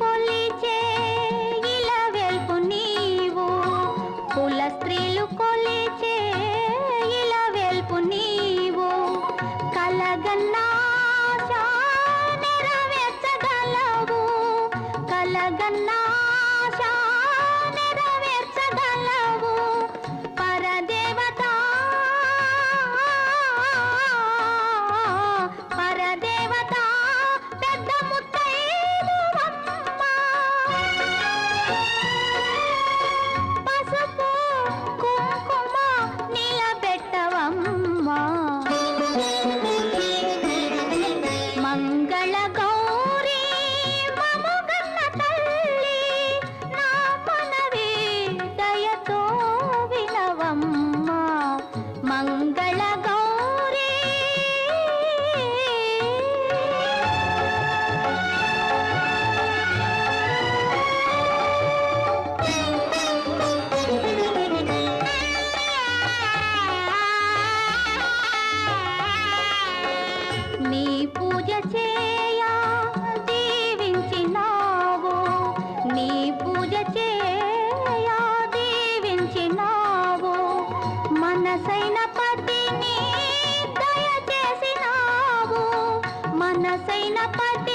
కొలిచే ఇలా వెల్పు నీవు. కుల స్త్రీలు కొలిచే ఇలా వెల్పు నీవు. కలగన్నా నెరవేర్చగలవు కలగన్నా No sé nada.